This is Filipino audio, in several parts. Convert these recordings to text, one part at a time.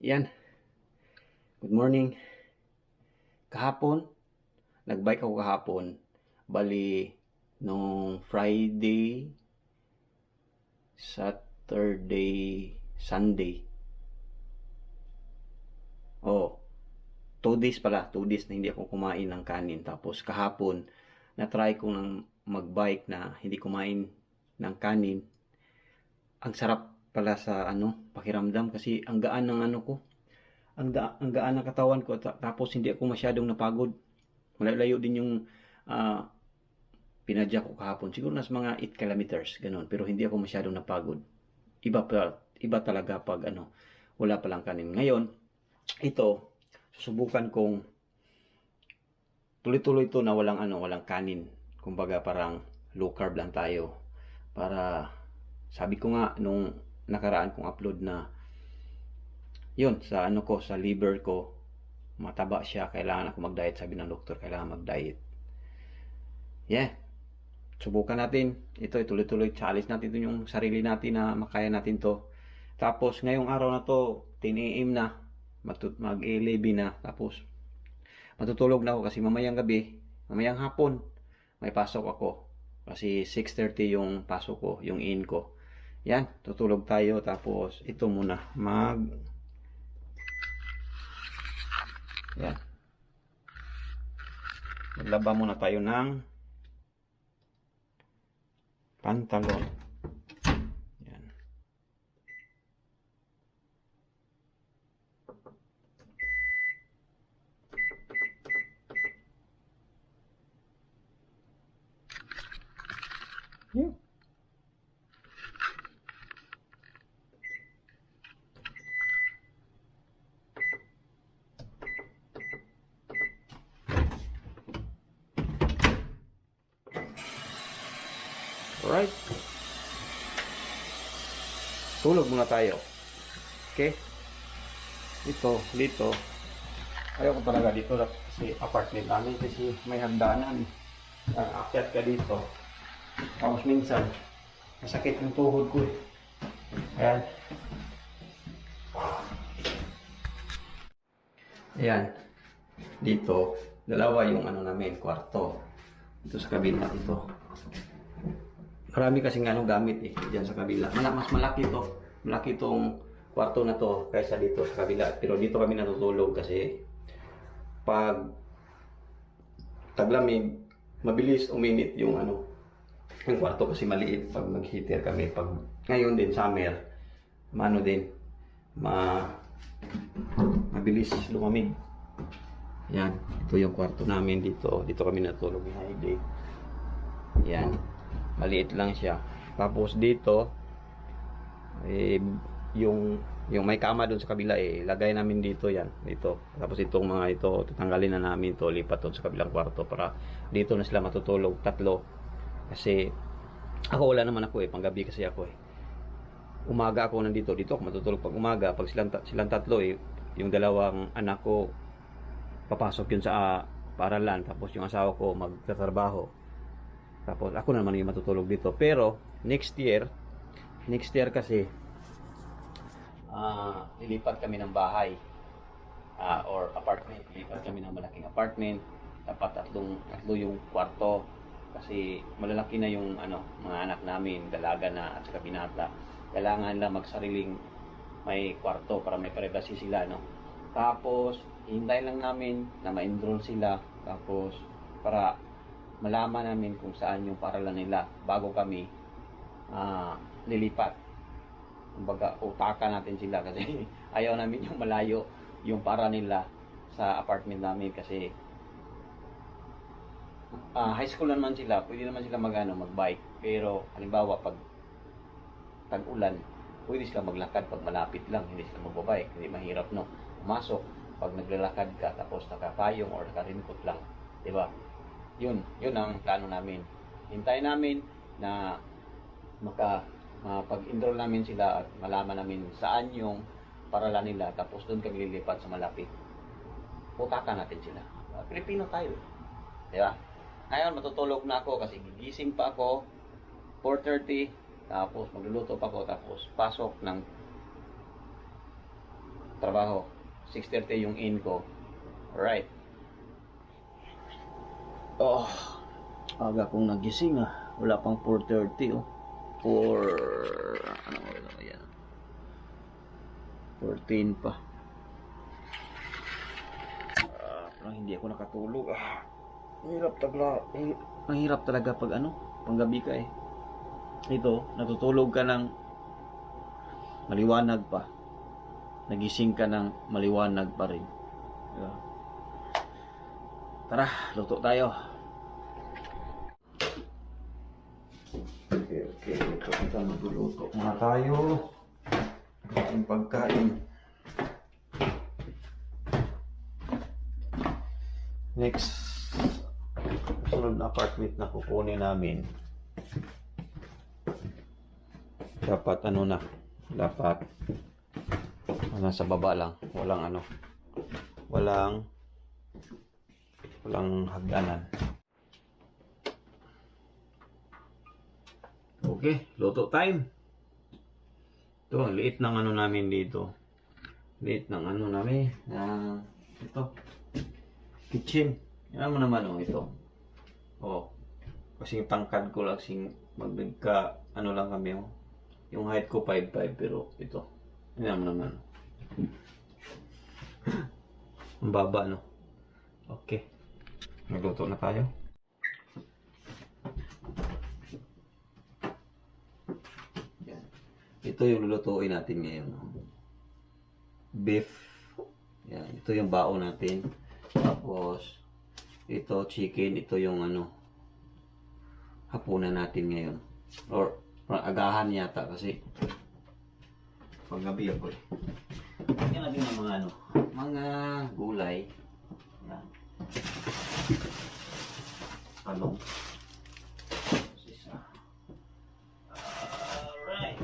Yan. Good morning. Kahapon, nagbike ako kahapon. Bali, nung Friday, Saturday, Sunday. Oh, two days pala. Two days na hindi ako kumain ng kanin. Tapos kahapon, na-try ko ng magbike na hindi kumain ng kanin. Ang sarap pala sa ano, pakiramdam kasi ang gaan ng ano ko. Ang, da- ang gaan ng katawan ko ta- tapos hindi ako masyadong napagod. Malayo din yung ah, pinadya ko kahapon. Siguro nas mga 8 kilometers, ganun. Pero hindi ako masyadong napagod. Iba pa, iba talaga pag ano, wala palang kanin. Ngayon, ito, susubukan kong tuloy-tuloy to na walang ano, walang kanin. Kumbaga parang low carb lang tayo. Para sabi ko nga nung nakaraan kong upload na yun, sa ano ko, sa liver ko, mataba siya, kailangan ako mag-diet. Sabi ng doktor, kailangan mag-diet. Yeah. Subukan natin. Ito, tuloy-tuloy challenge natin ito yung sarili natin na makaya natin to. Tapos, ngayong araw na to, 10 a.m. na, matut mag-11 na, tapos, matutulog na ako kasi mamayang gabi, mamayang hapon, may pasok ako. Kasi 6.30 yung pasok ko, yung in ko. Yan, tutulog tayo, tapos, ito muna, mag, yan. Maglaba muna tayo ng pantalon. Yan. Yeah. Alright. Tulog muna tayo. Okay? Dito, dito. Ayaw ko talaga dito kasi apartment namin kasi may hagdanan. Uh, akyat ka dito. Tapos minsan, masakit yung tuhod ko eh. Ayan. Ayan. Dito, dalawa yung ano namin, kwarto. Ito sa kabila, ito. Marami kasing ano gamit eh, dyan sa kabila. Mas malaki to. Malaki tong kwarto na to kaysa dito sa kabila. Pero dito kami natutulog kasi pag taglamig, mabilis uminit yung ano, yung kwarto kasi maliit pag nag-heater kami. Pag ngayon din, summer, mano din, ma mabilis lumamig. Yan, ito yung kwarto namin dito. Dito kami natulog ni Heidi. Yan, maliit lang siya. Tapos dito, eh, yung yung may kama doon sa kabila eh lagay namin dito yan dito. Tapos itong mga ito tatanggalin na namin to lipat doon sa kabilang kwarto para dito na sila matutulog tatlo. Kasi ako wala naman ako eh panggabi kasi ako eh. Umaga ako nandito dito ako matutulog pag umaga. Pag silang, silang tatlo eh yung dalawang anak ko papasok yun sa ah, paaralan. Tapos yung asawa ko magtatrabaho. Tapos ako naman yung matutulog dito. Pero next year next year kasi ah lilipat kami ng bahay ah, or apartment. Lilipat kami ng malaking apartment. Dapat tatlong, tatlo yung kwarto. Kasi malalaki na yung ano, mga anak namin, dalaga na at saka binata. Kailangan lang magsariling may kwarto para may privacy sila. No? Tapos, hintayin lang namin na ma-enroll sila. Tapos, para malaman namin kung saan yung paralan nila bago kami ah, lilipat kumbaga utakan natin sila kasi ayaw namin yung malayo yung para nila sa apartment namin kasi ah, high school naman sila pwede naman sila magano magbike. Pero halimbawa pag tag-ulan pwede sila maglakad. Pag malapit lang hindi sila magbabike. Hindi mahirap no? Pumasok pag naglalakad ka tapos nakapayong or nakarinkot lang di ba? Yun yun ang plano namin. Hintayin namin na maka mapag-enroll namin sila at malaman namin saan yung paralan nila tapos doon kami lilipat sa malapit. Putakan natin sila. Uh, Pilipino tayo. Di ba? Ngayon matutulog na ako kasi gigising pa ako 4.30 tapos magluluto pa ako tapos pasok ng trabaho. 6.30 yung in ko. Alright. Oh, aga kong nagising ah. Wala pang 4.30 oh. 4... Ano na yan? 14 pa. Ah, parang hindi ako nakatulog ah. Hirap tagla. eh, Ang hirap talaga pag ano, panggabi ka eh. Ito, natutulog ka ng maliwanag pa. Nagising ka ng maliwanag pa rin. Diba? Tara, luto tayo. Okay. Ito kita magluluto muna tayo. Ang pagkain. Next, sunod na apartment na kukunin namin. Dapat ano na, dapat nasa baba lang, walang ano, walang walang hagdanan. Okay, luto time. Ito, ang liit ng ano namin dito. Liit ng ano namin. Na, ito. Kitchen. Yan mo naman oh, ito. Oh. Kasi tangkad ko lang sing magdagka, ano lang kami oh. Yung height ko 5'5 pero ito. Yan mo naman. Ang baba no. Okay. Nagluto na tayo. Yan. Ito yung lulutuin natin ngayon. Beef. Yan. Ito yung bao natin. Tapos, ito chicken. Ito yung ano, hapunan natin ngayon. Or, agahan yata kasi paggabi ako eh. Yan natin ng mga ano, mga gulay. Yan. Talong. Isa. Alright.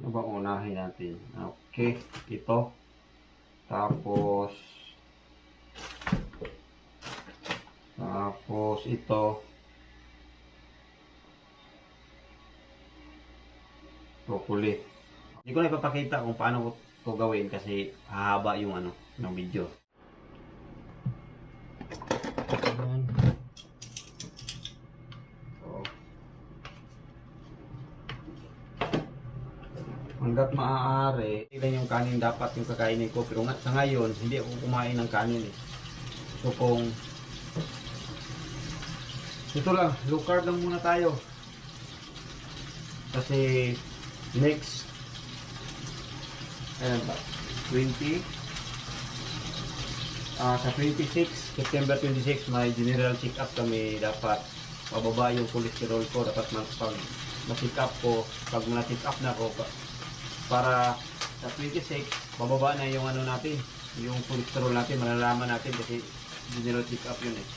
Ano ba unahin natin? Okay, ito. Tapos Tapos ito. Broccoli. Hindi ko na ipapakita kung paano ko gawin kasi hahaba yung ano, ng video. Ayan. So, hanggat maaari, ilan yung kanin dapat yung kakainin ko. Pero nga, sa ngayon, hindi ako kumain ng kanin eh. So kung ito lang, low carb lang muna tayo. Kasi next ano ba? 20 ah sa 26, September 26 may general check up kami dapat mababa yung cholesterol ko dapat mag pag ma-check up ko pag na-check up na ko pa- para sa 26 bababa na yung ano natin yung cholesterol natin. Malalaman natin kasi general check up yun eh.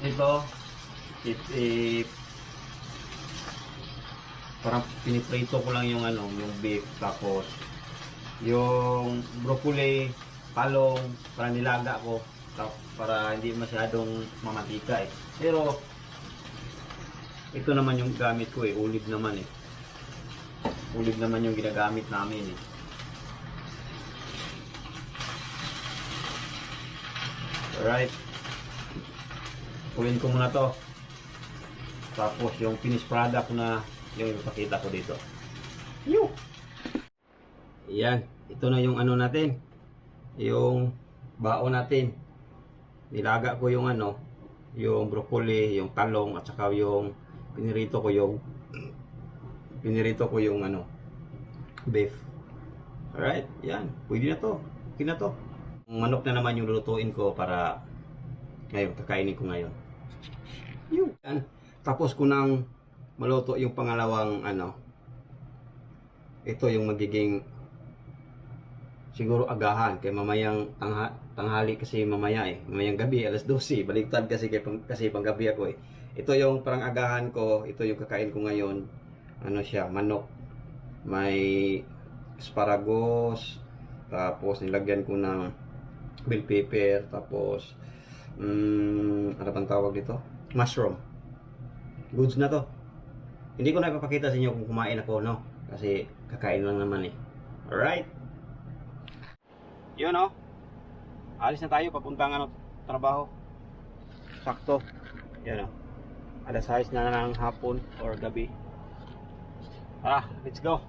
Ito if, if parang piniprito ko lang yung ano yung beef tapos yung broccoli talong para nilaga ko tap- para hindi masyadong mamatika eh pero ito naman yung gamit ko eh ulib naman eh ulib naman yung ginagamit namin eh alright Kunin ko muna to. Tapos yung finished product na yung ipapakita ko dito. Yo! Yan. Ito na yung ano natin. Yung bao natin. Nilaga ko yung ano, yung broccoli, yung talong, at saka yung pinirito ko yung pinirito ko yung ano, beef. Alright, yan. Pwede na to. Okay na to. Manok na naman yung lulutuin ko para ngayon, kakainin ko ngayon. Yun. Yan. Tapos ko nang maluto yung pangalawang ano. Ito yung magiging siguro agahan kay mamayang tangha, tanghali kasi mamaya eh. Mamayang gabi alas 12. Baliktad kasi kay pang, kasi panggabi ako eh. Ito yung parang agahan ko, ito yung kakain ko ngayon. Ano siya, manok. May asparagus, tapos nilagyan ko ng bell pepper, tapos mm, ano bang tawag dito? Mushroom. Goods na to. Hindi ko na ipapakita sa inyo kung kumain ako, no? Kasi kakain lang naman eh. Alright? Yun, no? Alis na tayo, papuntang ano, trabaho. Sakto. Yan, no? Alas 6 na ng hapon or gabi. Tara, let's go.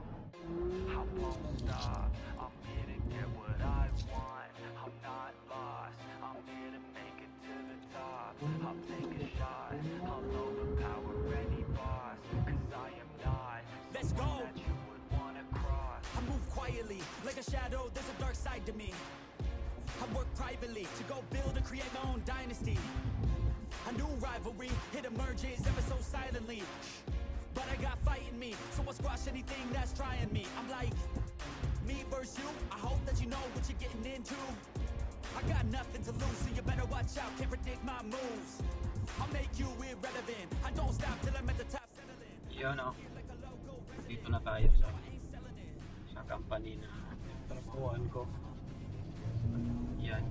I won't stop. I'm here to get what I want. I'm not lost. I'm here to make it to the top. I'll take a shot. I'll overpower any boss. Cause I am not Let's go. I move quietly, like a shadow, there's side to me. I work privately to go build and create my own dynasty. A new rivalry, it emerges ever so silently. But I got fight in me, so I'll squash anything that's trying me. I'm like, me versus you, I hope that you know what you're getting into. I got nothing to lose, so you better watch out, can't predict my moves. I'll make you irrelevant, I don't stop till I'm at the top. Yun, no? Dito na tayo sa sa company na trabahoan ko. Yan.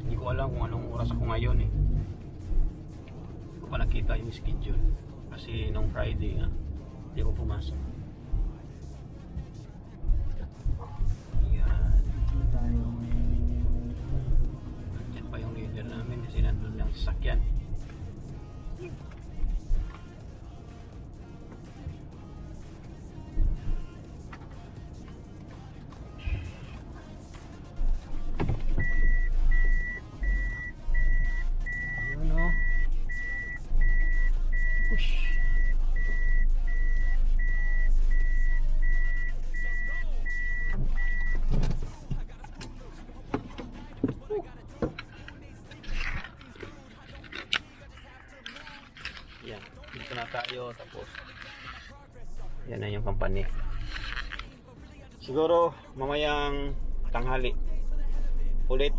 Hindi ko alam kung anong oras ako ngayon eh. Hindi ko pa nakita yung schedule. Kasi nung Friday nga, hindi ko pumasok. Yan. Nandiyan pa yung leader namin kasi nandun yung sasakyan. Yan na yung company. Siguro mamayang tanghali ulit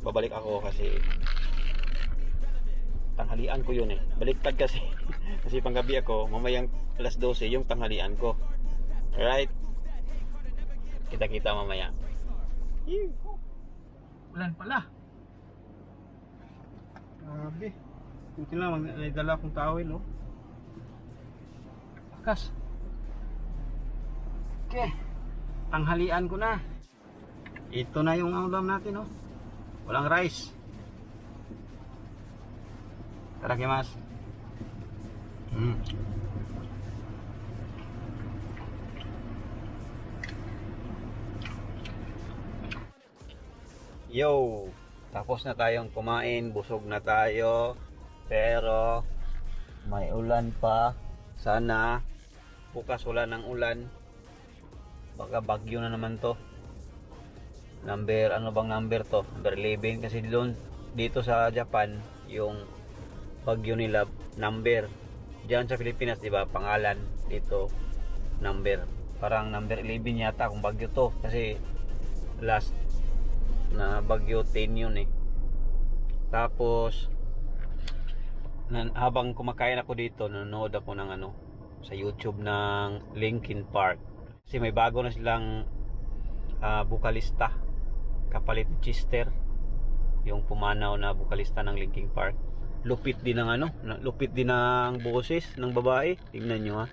babalik ako kasi tanghalian ko yun eh. Baliktad kasi. kasi panggabi ako, mamayang alas 12 yung tanghalian ko. Alright? Kita-kita mamaya. Ulan pala. Grabe. Buti lang, may dala akong towel, oh. Lakas. Okay. Tanghalian ko na. Ito na yung ulam natin, oh. Walang rice. Itadakimasu. Mm. Yo, tapos na tayong kumain, busog na tayo. Pero may ulan pa. Sana bukas wala ng ulan. Baka bagyo na naman to. Number ano bang number to? Number 11 kasi doon dito sa Japan yung bagyo nila number. Diyan sa Pilipinas di ba pangalan dito number. Parang number 11 yata kung bagyo to. Kasi last na bagyo 10 yun eh. Tapos habang kumakain ako dito nanonood ako ng ano sa YouTube ng Linkin Park kasi may bago na silang ah, bukalista. Kapalit ni Chester. Yung pumanaw na bukalista ng Linkin Park. Lupit din ng ano lupit din ng boses ng babae. Tingnan nyo ha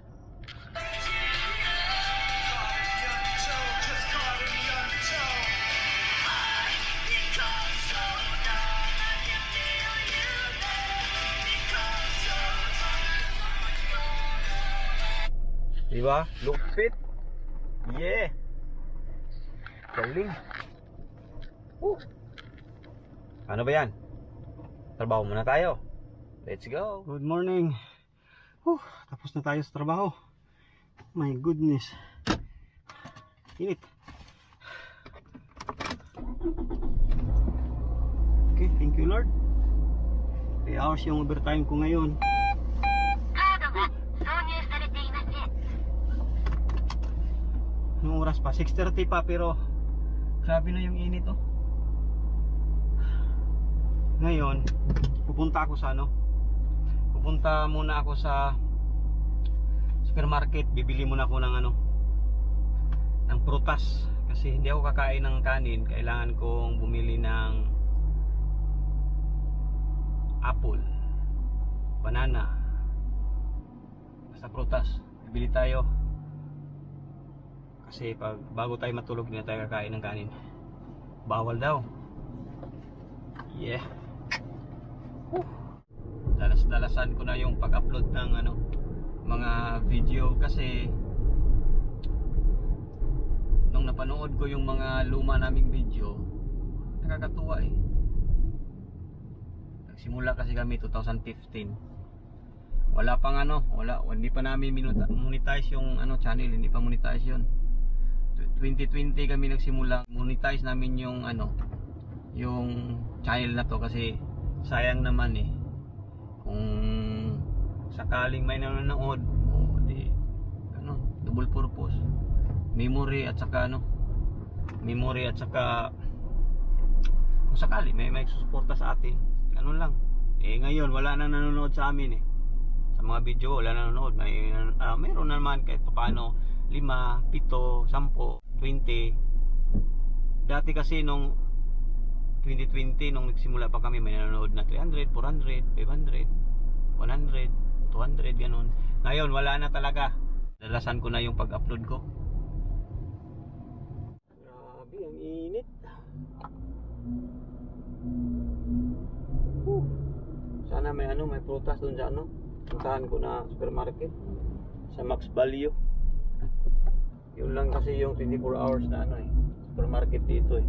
di ba? Lupit yeah. Galing. Woo. ano ba yan? Trabaho muna tayo. Let's go. Good morning. Whew, tapos na tayo sa trabaho. My goodness. Init. Okay thank you lord. 3 hours yung overtime ko ngayon oras pa? 6.30 pa pero grabe na yung init oh. Ngayon, pupunta ako sa ano? Pupunta muna ako sa supermarket. Bibili muna ako ng ano? ng prutas kasi hindi ako kakain ng kanin kailangan kong bumili ng apple banana basta prutas bibili tayo kasi pag bago tayo matulog hindi na tayo kakain ng kanin. Bawal daw. Yeah. Dalas-dalasan ko na yung pag-upload ng ano mga video kasi nung napanood ko yung mga luma naming video nakakatuwa eh. Nagsimula kasi kami 2015 wala pang ano wala hindi pa namin monetize yung ano channel hindi pa monetize yun 2020 kami nagsimula. Monetize namin yung ano yung channel na to kasi sayang naman eh. Kung sakaling may nanonood o di ano double purpose. Memory at saka ano memory at saka kung sakali may may susuporta sa atin ganun lang. Eh ngayon wala na nanonood sa amin eh. Sa mga video wala na nanonood. May ah, meron naman kahit paano 5, 7, 10, 20 dati kasi nung 2020 nung nagsimula pa kami may nanonood na 300, 400, 500 100, 200 ganun. Ngayon wala na talaga. Dalasan ko na yung pag-upload ko. Grabe ang init. Whew. sana may ano may prutas dun sa ano puntahan ko na supermarket sa Max Value yun lang kasi yung 24 hours na ano eh supermarket dito eh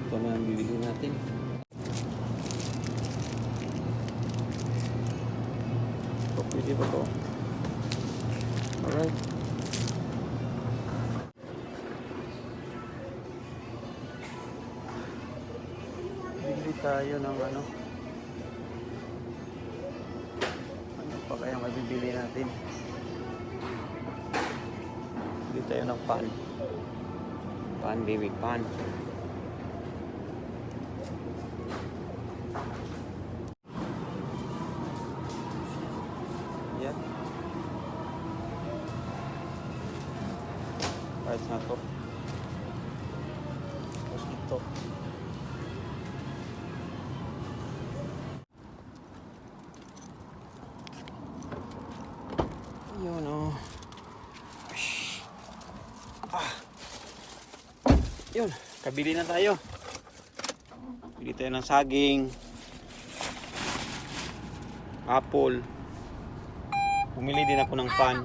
ito na ang bibili natin So, pwede ba to? Alright. Bili tayo ng ano. Ano pa kaya mabibili natin? Tayo ng pan. Pan, baby, pan. Yan. Price na to. Tapos ito. Yun oh. Shhh. Ah. Yun, kabili na tayo. Bili tayo ng saging apple. Bumili din ako ng pan.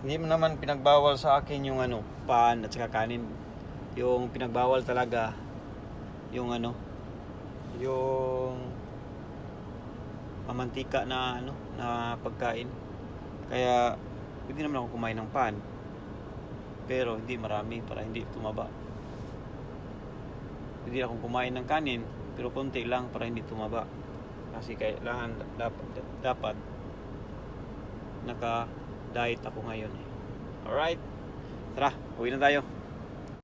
Hindi mo naman pinagbawal sa akin yung ano pan at saka kanin. Yung pinagbawal talaga yung ano yung mamantika na ano na pagkain. Kaya hindi naman ako kumain ng pan. Pero hindi marami para hindi tumaba. Pwede akong kumain ng kanin, pero konti lang para hindi tumaba. Kasi kailangan dapat dapat naka diet ako ngayon eh. Alright. Tara, uwi na tayo.